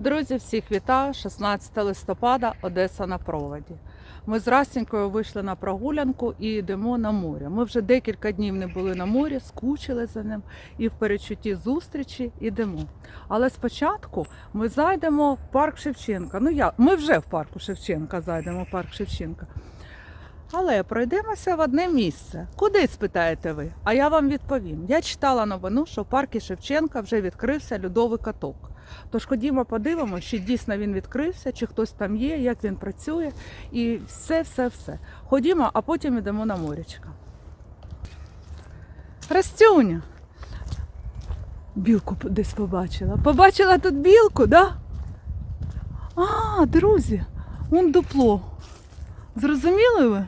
Друзі, всіх вітаю! 16 листопада, Одеса на проводі. Ми з Растінькою вийшли на прогулянку і йдемо на море. Ми вже декілька днів не були на морі, скучили за ним і в перечутті зустрічі йдемо. Але спочатку ми зайдемо в парк Шевченка. Ну я, ми вже в парку Шевченка зайдемо в парк Шевченка. Але пройдемося в одне місце. Куди спитаєте ви? А я вам відповім. Я читала новину, що в парку Шевченка вже відкрився льодовий каток. Тож ходімо, подивимося, чи дійсно він відкрився, чи хтось там є, як він працює, і все, все, все. Ходімо, а потім йдемо на морячка. Растюня. Білку десь побачила. Побачила тут білку, да? А, друзі, вон дупло. Зрозуміли ви?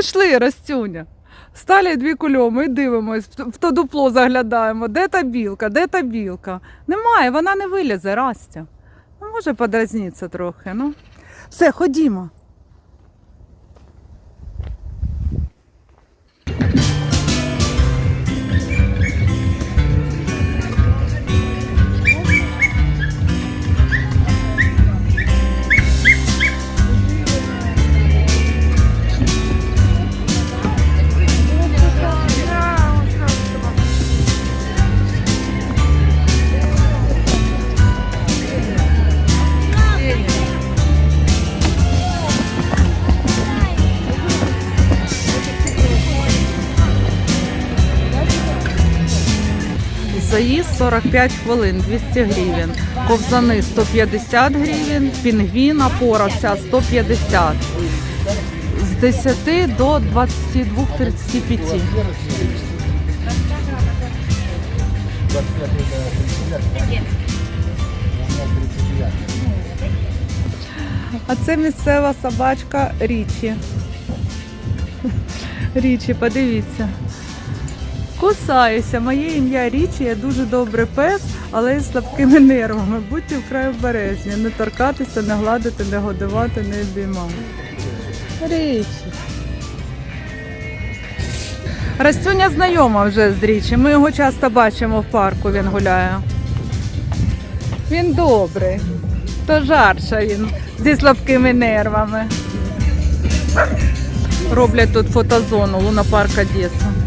Пішли, Ростюня. Стали дві кульоми і дивимось, в то дупло заглядаємо. Де та білка, де та білка? Немає, вона не вилізе, Растя. Ну, може подразніться трохи. Ну. Все, ходімо. 45 хвилин, 200 гривень. Ковзани 150 гривень, пінгвін, опора вся 150. З 10 до 22-35. А це місцева собачка Річі. Річі, подивіться. Кусаюся. Моє ім'я Річі, я дуже добрий пес, але з слабкими нервами. Будьте вкрай обережні, не торкатися, не гладити, не годувати, не обіймати. Річі. Растюня знайома вже з Річі. Ми його часто бачимо в парку, він гуляє. Він добрий. То жарша він зі слабкими нервами. Роблять тут фотозону Лунапарк Одеса.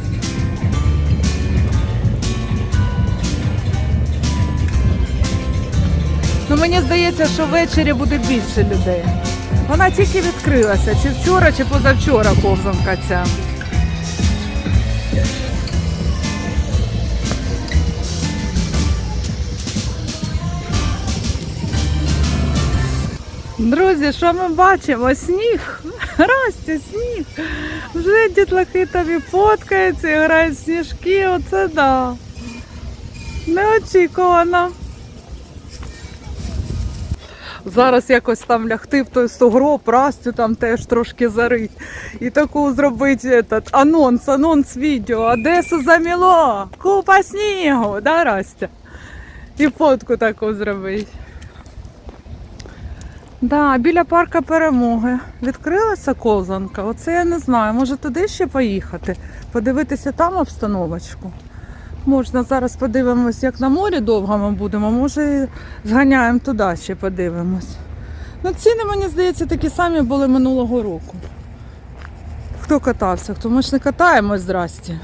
Ну мені здається, що ввечері буде більше людей. Вона тільки відкрилася, чи вчора, чи позавчора ковзанка ця. Друзі, що ми бачимо? Сніг. Растя, сніг. Вже дітлахи тобі фоткаються і грають сніжки. Оце да. Неочікувано. Зараз якось там лягти в той сугроб, Растю там теж трошки зарить. І таку зробити этот, анонс, анонс відео. Одесу заміло, купа снігу, да, Растя? І фотку таку зробити. Да, біля парка перемоги відкрилася ковзанка. Оце я не знаю. Може туди ще поїхати, подивитися там обстановочку. Можна зараз подивимось, як на морі довго ми будемо, може зганяємо туди ще подивимось. Ну, ціни, мені здається, такі самі були минулого року. Хто катався, хто ми ж не катаємось з Расті.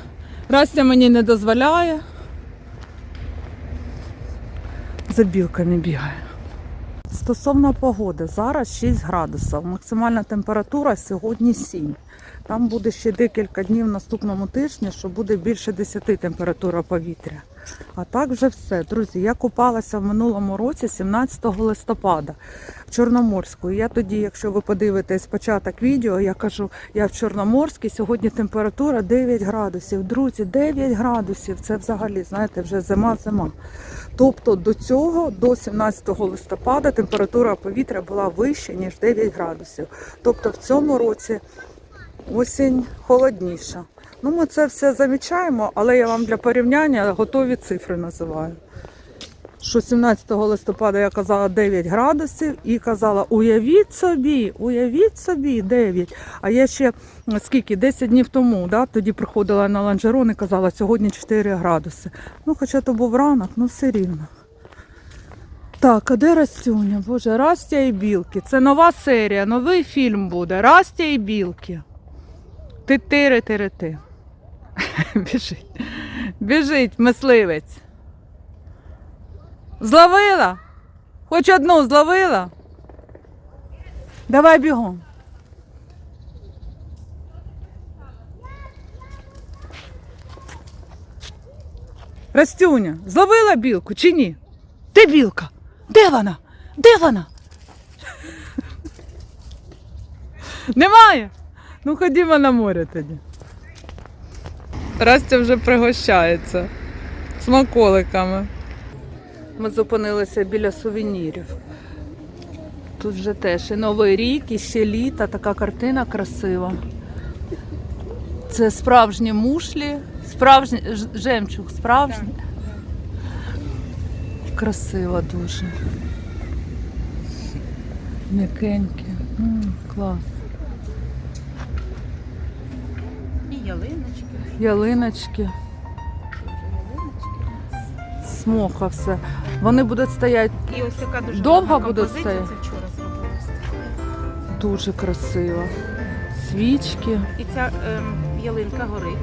Растя мені не дозволяє. За білками бігає. Стосовно погоди, зараз 6 градусів. Максимальна температура сьогодні 7. Там буде ще декілька днів в наступному тижні, що буде більше 10 температура повітря. А так вже все. Друзі, я купалася в минулому році, 17 листопада, в Чорноморську. І я тоді, якщо ви подивитесь початок відео, я кажу, я в Чорноморській, сьогодні температура 9 градусів. Друзі, 9 градусів. Це взагалі, знаєте, вже зима-зима. Тобто до цього, до 17 листопада, температура повітря була вища, ніж 9 градусів. Тобто в цьому році осінь холодніша. Ну, ми це все замічаємо, але я вам для порівняння готові цифри називаю. Що 17 листопада я казала 9 градусів і казала, уявіть собі, уявіть собі 9. А я ще скільки, 10 днів тому, да, тоді приходила на ланжерон і казала, сьогодні 4 градуси. Ну, хоча то був ранок, ну все рівно. Так, а де Растюня? Боже, Растя і білки. Це нова серія, новий фільм буде. Растя і білки. Ти тири тири ти. Біжить. Біжить, мисливець. Зловила? Хоч одну зловила? Давай бігом. Растюня, зловила білку чи ні? Де білка? Де вона? Де вона? Немає. Ну ходімо на море тоді. Растя вже пригощається смаколиками. Ми зупинилися біля сувенірів. Тут вже теж і Новий рік, і ще літо, така картина красива. Це справжні мушлі, справжні жемчуг, справжній. Красиво дуже. М'якеньке. Клас. І ялиночки. Ялиночки, смоха все. Вони будуть стояти І ось така дуже Довго будуть стояти? Це вчора зробилося. дуже красиво. Свічки. І ця ем, ялинка горить.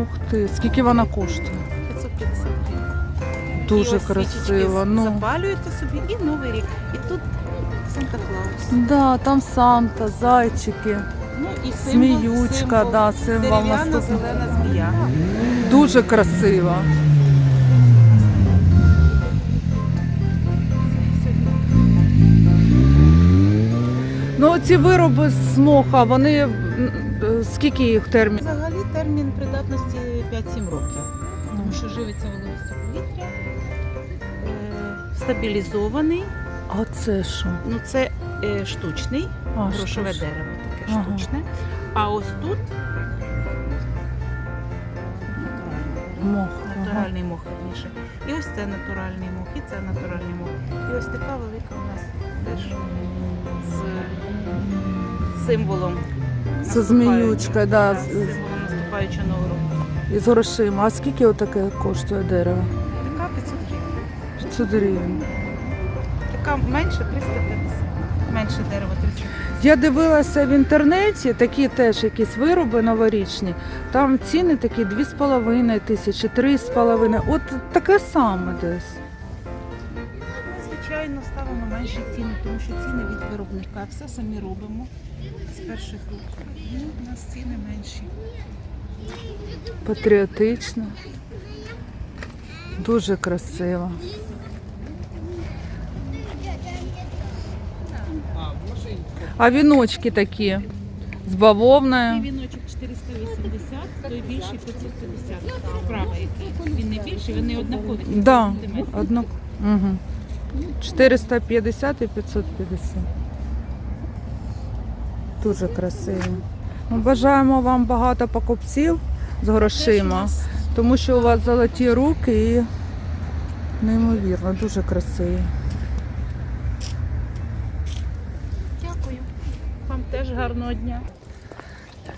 Ух ти, скільки вона коштує? 550 гривень. Дуже і ось красиво. свічечки Ну. Запалюєте собі і Новий рік. І тут Санта Клаус. Да, там Санта, зайчики, Ну і символ, сміючка, символ. да, символ Дерев'яна наступний. зелена змія. Дуже красиво. Ну, ці вироби з моха, вони е, скільки їх термін? Взагалі термін придатності 5-7 років. Тому що живиться вологістю повітря. Е, стабілізований. А це що? Ну це е, штучний. А, грошове що дерево таке Ага. штучне. А ось тут Мох. ага. мох верніше. І ось це натуральний мох, і це натуральний мох. І ось така велика у нас теж символом. Це зміючка, да, з- з символом наступаючого нового року. із грошима. А скільки отаке коштує дерево? Така 500 гривень. 500 гривень. Така менше 350. Менше дерева 350. Я дивилася в інтернеті, такі теж якісь вироби новорічні. Там ціни такі 2,5 тисячі, 3,5. От таке саме десь. Звичайно, ставимо менші ціни, тому що ціни від виробника. Все самі робимо з перших рук. Ну, у нас ціни менші. Патріотично. Дуже красиво. А віночки такі з бавовною. віночок 480, той більший 550. Справа який. Він не більший, вони однакові. Да, одно. Угу. 450 і 550. Дуже красиво. Ми бажаємо вам багато покупців з грошима, тому що у вас золоті руки і неймовірно, дуже красиві. Дякую. Вам теж гарного дня.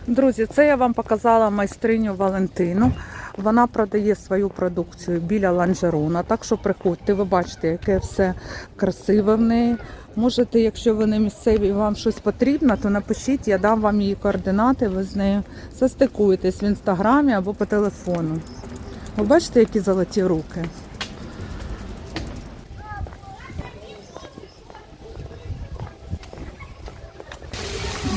Друзі, це я вам показала майстриню Валентину. Вона продає свою продукцію біля ланжерона. Так що приходьте, ви бачите, яке все красиве в неї. Можете, якщо ви не місцеві і вам щось потрібно, то напишіть, я дам вам її координати, ви з нею застикуєтесь в інстаграмі або по телефону. Ви бачите, які золоті руки.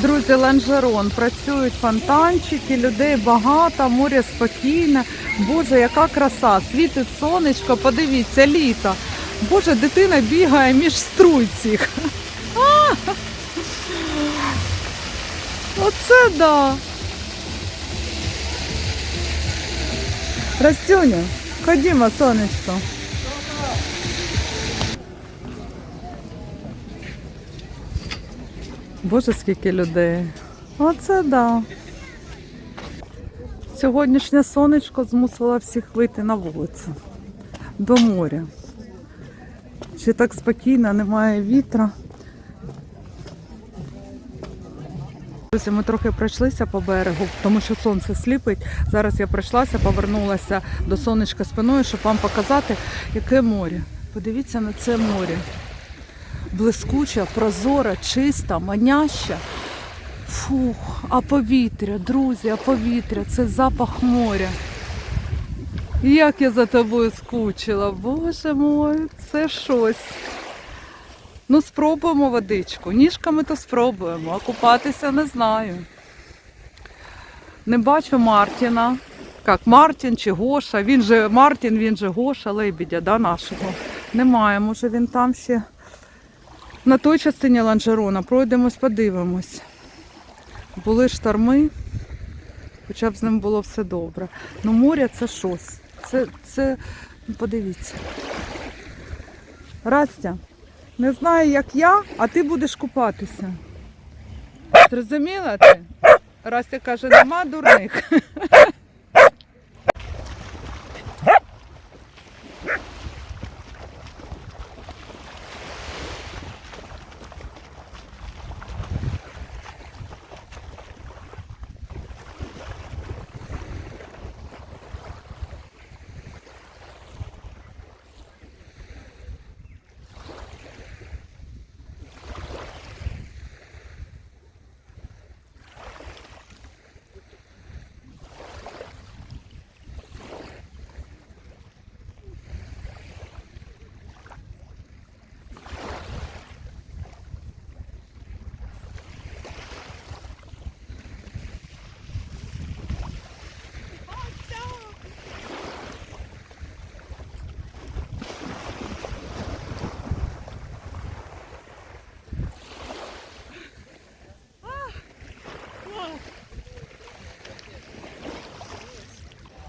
Друзі, ланжерон, працюють фонтанчики, людей багато, море спокійне. Боже, яка краса! Світить сонечко, подивіться, літо. Боже, дитина бігає між струй! Оце да. Растюня, ходімо, сонечко. Боже, скільки людей. Оце да. Сьогоднішнє сонечко змусило всіх вийти на вулицю. до моря. Ще так спокійно, немає вітра. Друзі, ми трохи пройшлися по берегу, тому що сонце сліпить. Зараз я пройшлася, повернулася до сонечка спиною, щоб вам показати, яке море. Подивіться на це море. Блискуче, прозоре, чисте, маняще. Фух, а повітря, друзі, а повітря, це запах моря. Як я за тобою скучила, боже мой, це щось. Ну, спробуємо водичку. Ніжками то спробуємо, а купатися не знаю. Не бачу Мартіна. Як Мартін чи Гоша. Він же Мартін, він же Гоша, лебідя, да, нашого. Немає. Може він там ще на той частині ланжерона. Пройдемось, подивимось. Були шторми, хоча б з ним було все добре. Ну, море це щось. Це, це, ну, подивіться. Растя, не знаю, як я, а ти будеш купатися. Зрозуміла ти? Растя каже, нема дурних.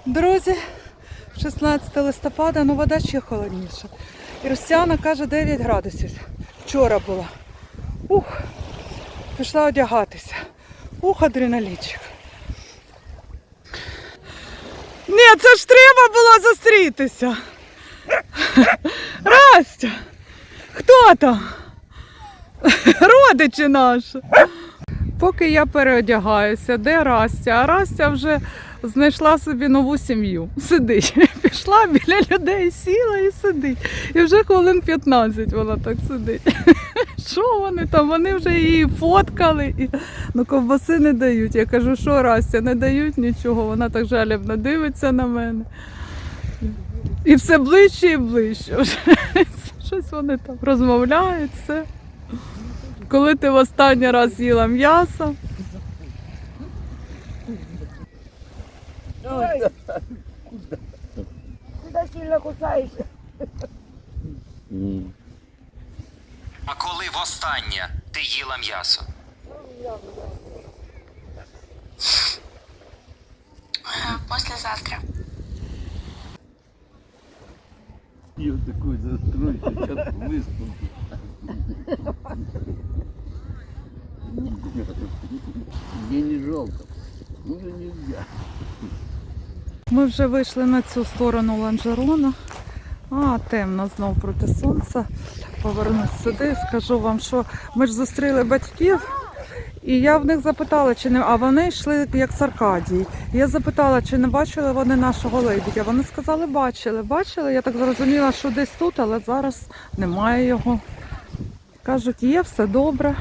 Друзі, 16 листопада, ну вода ще холодніша. І Ростяна каже 9 градусів. Вчора була. Ух, пішла одягатися. Ух, адреналінчик. Ні, це ж треба було зустрітися. Растя, хто там? Родичі наші. Поки я переодягаюся, де Растя? А Растя вже знайшла собі нову сім'ю. Сидить. Пішла біля людей, сіла і сидить. І вже хвилин 15 вона так сидить. Що вони там? Вони вже її фоткали, і... ну ковбаси не дають. Я кажу, що Растя, не дають нічого. Вона так жалібно дивиться на мене. І все ближче і ближче. Щось вони там розмовляють, все. Коли ти в останній раз їла м'ясо, Куда сильно кусаешься? А коли востаннє ти їла м'ясо? Послезавтра. Я такой застройся, сейчас выспал. Мне не жалко. Уже нельзя. Ми вже вийшли на цю сторону ланжерона. А, темно знов проти сонця. Повернусь сюди, скажу вам, що ми ж зустріли батьків. І я в них запитала, чи не. А вони йшли як з Аркадії. Я запитала, чи не бачили вони нашого лебідя. Вони сказали, бачили, бачили. Я так зрозуміла, що десь тут, але зараз немає його. Кажуть, є, все добре.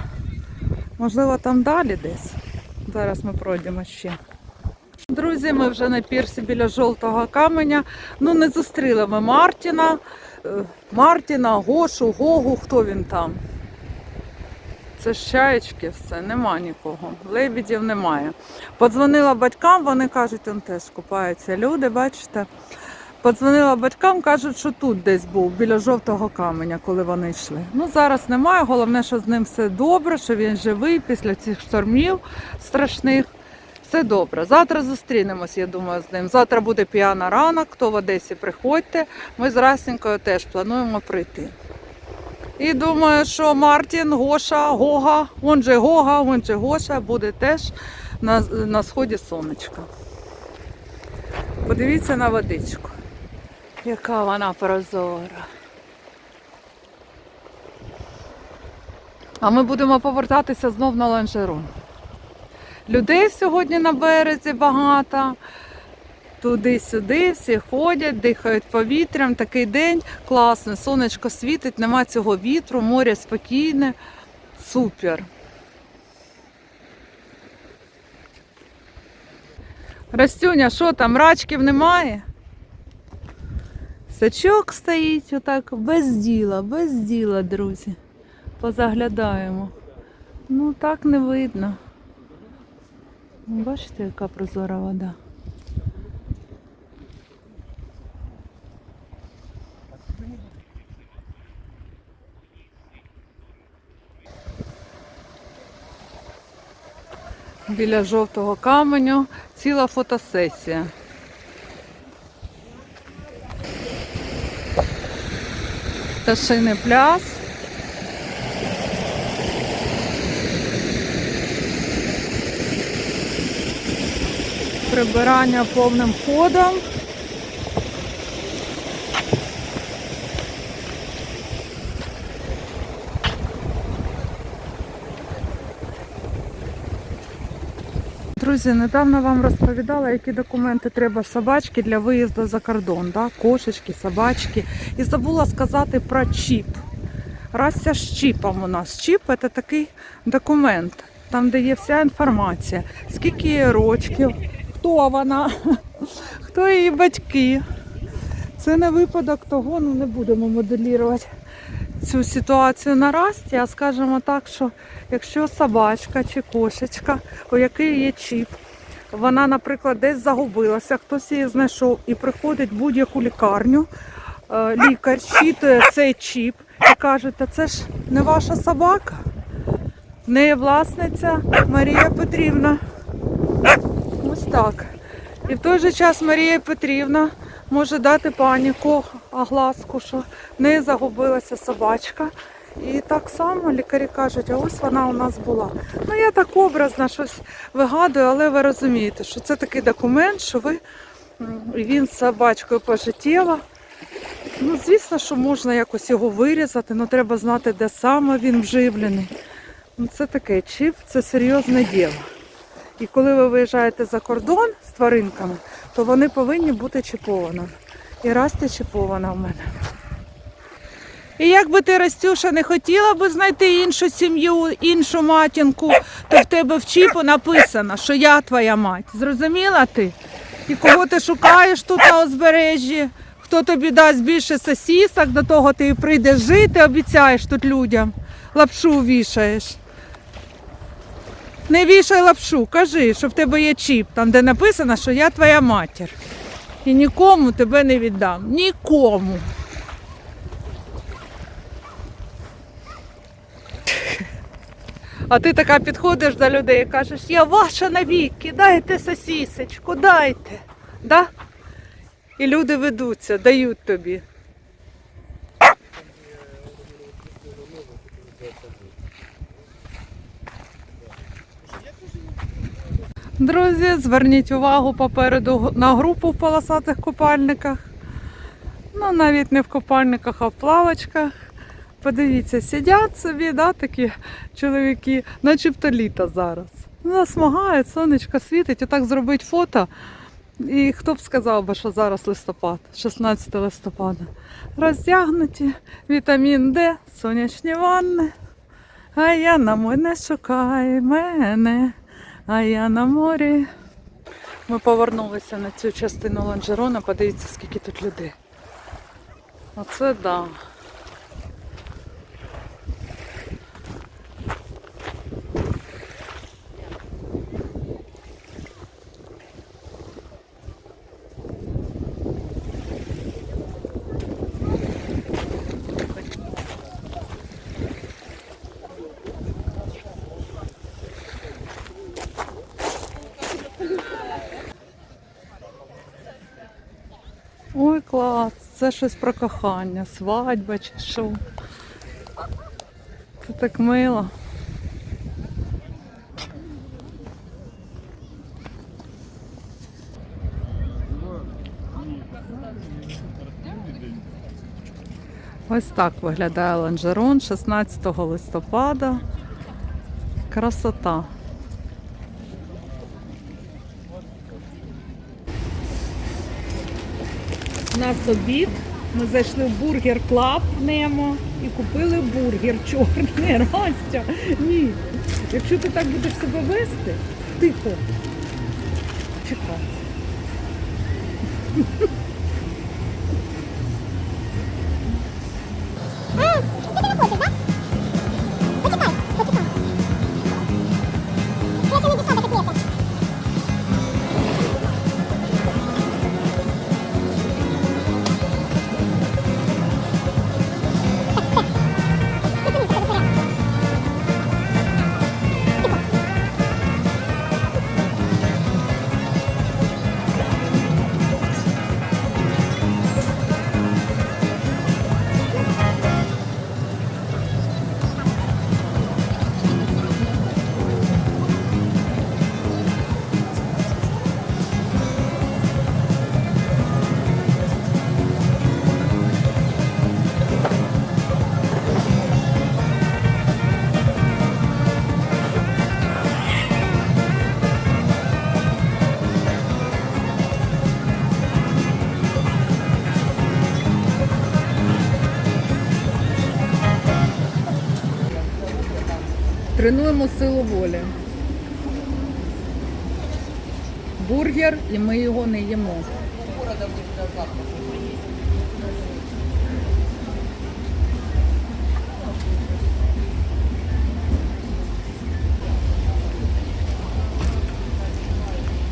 Можливо, там далі десь. Зараз ми пройдемо ще. Друзі, ми вже на пірсі біля жовтого каменя. Ну, не зустріли ми Мартіна, е, Мартіна, Гошу, Гогу, хто він там. Це ж все, нема нікого. Лебідів немає. Подзвонила батькам, вони кажуть, он теж купаються люди, бачите. Подзвонила батькам, кажуть, що тут десь був, біля жовтого каменя, коли вони йшли. Ну зараз немає. Головне, що з ним все добре, що він живий після цих штормів страшних. Все добре. Завтра зустрінемось, я думаю, з ним. Завтра буде п'яна ранок, хто в Одесі приходьте. Ми з Расінькою теж плануємо прийти. І думаю, що Мартін, Гоша, Гога, он же Гога, он же Гоша буде теж на, на сході сонечка. Подивіться на водичку. яка вона прозора. А ми будемо повертатися знов на ланжерон. Людей сьогодні на березі багато. Туди-сюди, всі ходять, дихають повітрям. Такий день класний, сонечко світить, нема цього вітру, море спокійне. Супер. Растюня, що там, рачків немає? Сачок стоїть отак без діла, без діла, друзі. Позаглядаємо. Ну так не видно. Ну, Бачите, яка прозора вода. Біля жовтого каменю ціла фотосесія. Пташиний пляж. Прибирання повним ходом. Друзі, недавно вам розповідала, які документи треба собачки для виїзду за кордон. Да? Кошечки, собачки. І забула сказати про чіп. Рася з чіпом у нас. Чіп це такий документ, там, де є вся інформація. Скільки їй рочків, хто вона, хто її батьки. Це не випадок того, ну не будемо моделірувати цю ситуацію на расті, а скажемо так, що якщо собачка чи кошечка, у якої є чіп, вона, наприклад, десь загубилася, хтось її знайшов і приходить в будь-яку лікарню, е, лікар щитує цей чіп і каже, та це ж не ваша собака, в неї власниця Марія Петрівна. Так. І в той же час Марія Петрівна може дати паніку, огласку, що в неї загубилася собачка. І так само лікарі кажуть, а ось вона у нас була. Ну я так образно щось вигадую, але ви розумієте, що це такий документ, що ви він з собачкою пожиттєво. Ну, звісно, що можна якось його вирізати, але треба знати, де саме він вживлений. Ну, це таке чіп, це серйозне діло. І коли ви виїжджаєте за кордон з тваринками, то вони повинні бути чіповані. І Расті чіпована в мене. І як би ти, Растюша, не хотіла би знайти іншу сім'ю, іншу матінку, то в тебе в чіпу написано, що я твоя мать. Зрозуміла ти? І кого ти шукаєш тут на узбережжі? Хто тобі дасть більше сосісок, до того ти прийдеш жити, обіцяєш тут людям, лапшу вішаєш. Не вішай лапшу, кажи, що в тебе є чіп, там де написано, що я твоя матір. І нікому тебе не віддам. Нікому. А ти така підходиш до людей і кажеш, я ваша навіки, дайте сосісечку, дайте. Да? І люди ведуться, дають тобі. Друзі, зверніть увагу попереду на групу в полосатих купальниках. Ну, навіть не в купальниках, а в плавочках. Подивіться, сидять собі, да, такі чоловіки, начебто літо зараз. Ну, Засмагають, сонечко світить, отак зробить фото. І хто б сказав би, що зараз листопад, 16 листопада. Роздягнуті, вітамін Д, сонячні ванни. А я на мене шукай мене, а я на морі. Ми повернулися на цю частину ланжерона, подивіться, скільки тут людей. Оце да. Ой, клас, це щось про кохання, свадьба чи що. Це так мило. Ось так виглядає лонжерон 16 листопада. Красота. Нас обід. Ми зайшли в бургер клаб Немо і купили бургер чорний. Растя. Ні. Якщо ти так будеш себе вести, тихо. Чекай. Тренуємо силу волі. Бургер, і ми його не їмо.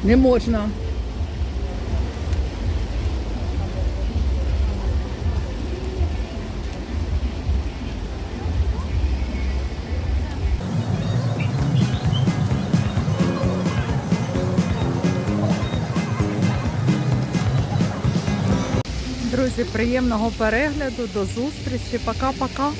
Не можна. Друзі, приємного перегляду, до зустрічі. Пока-пока.